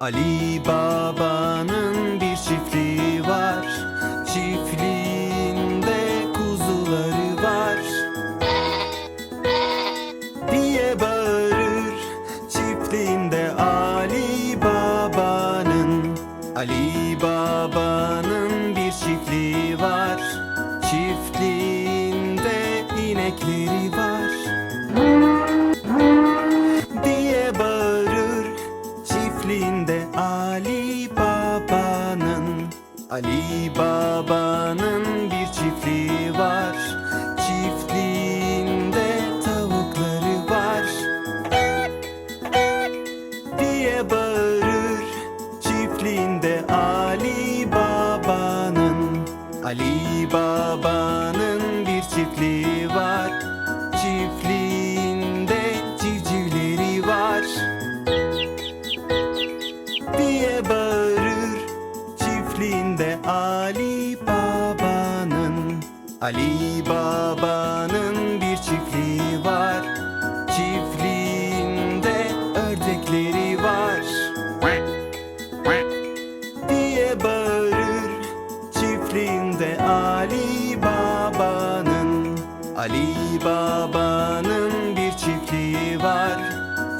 Ali Baba'nın bir çiftliği var. Çiftliğinde kuzuları var. Diye bağırır Çiftliğinde Ali Baba'nın. Ali Baba'nın Ali Baba'nın bir çiftliği var. Çiftliğinde tavukları var. Diye bağırır çiftliğinde Ali Baba'nın. Ali Baba'nın bir çiftliği var Ali Baba'nın bir çiftliği var. Çiftliğinde ördekleri var. Diye bağırır çiftliğinde Ali Baba'nın. Ali Baba'nın bir çiftliği var.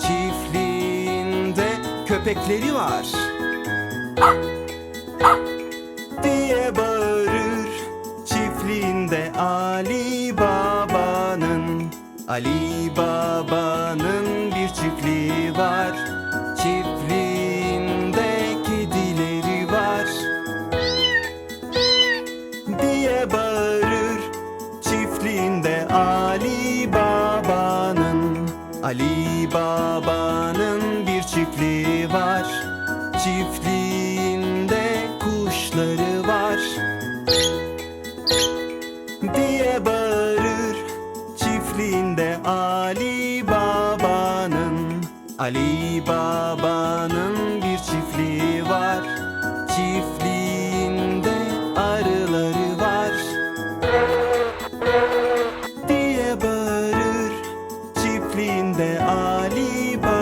Çiftliğinde köpekleri var. diye Ali Baba'nın Ali Baba'nın bir çiftliği var. Çiftliğinde kedileri var. Diye bağırır çiftliğinde Ali Baba'nın. Ali Baba'nın bir çiftliği var. Çiftliğinde kuşları Ali Baba'nın bir çiftliği var. Çiftliğinde arıları var. Diye bağırır çiftliğinde Ali Baba'nın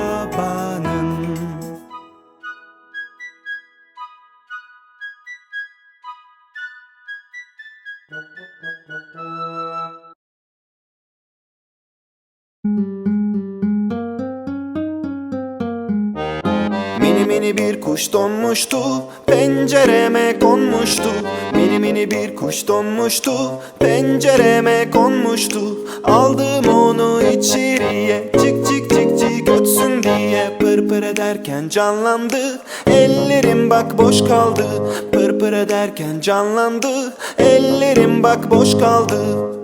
mini bir kuş donmuştu Pencereme konmuştu. Mini mini bir kuş donmuştu Pencereme konmuştu. Aldım onu içeriye Çık çık çık çık ötsün diye. Pır pır ederken canlandı Ellerim bak boş kaldı. Pır pır ederken canlandı Ellerim bak boş kaldı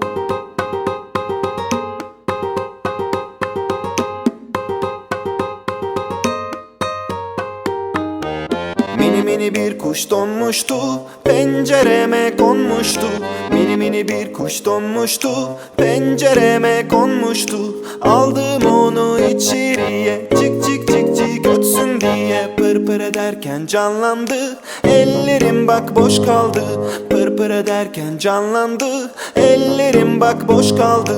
Mini bir kuş donmuştu Pencereme konmuştu. Mini mini bir kuş donmuştu Pencereme konmuştu. Aldım onu içeriye Çık çık çık çık ötsün diye. Pır pır ederken canlandı Ellerim bak boş kaldı. Pır pır ederken canlandı Ellerim bak boş kaldı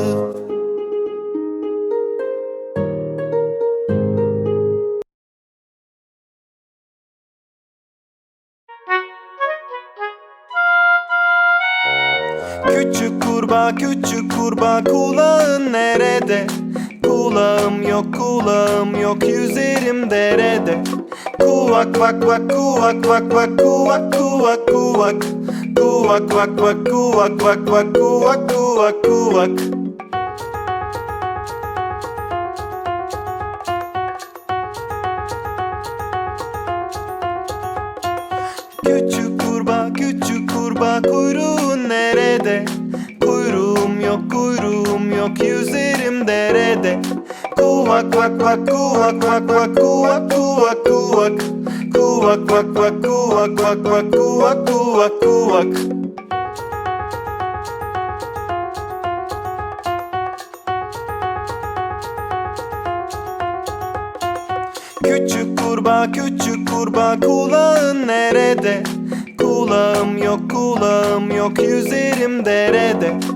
kurbağa küçük kurbağa kulağın nerede? Kulağım yok kulağım yok yüzerim derede Kuvak vak vak kuvak vak vak kuvak kuvak kuvak Kuvak vak vak kuvak vak vak kuvak kuvak kuvak Küçük kurbağa küçük kurbağa? Kuyruğum yok kuyruğum yok yüzerim derede. Kuvak vak vak kuvak vak vak kuvak kuvak kuvak. Kuvak vak vak kuvak vak vak kuvak kuvak kuvak. Küçük kurbağa küçük kurbağa kulağın nerede? Kulağım yok kulağım yok yüzerim derede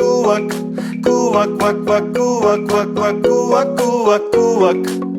kuvak Kuvak vak vak kuvak vak vak kuvak kuvak kuvak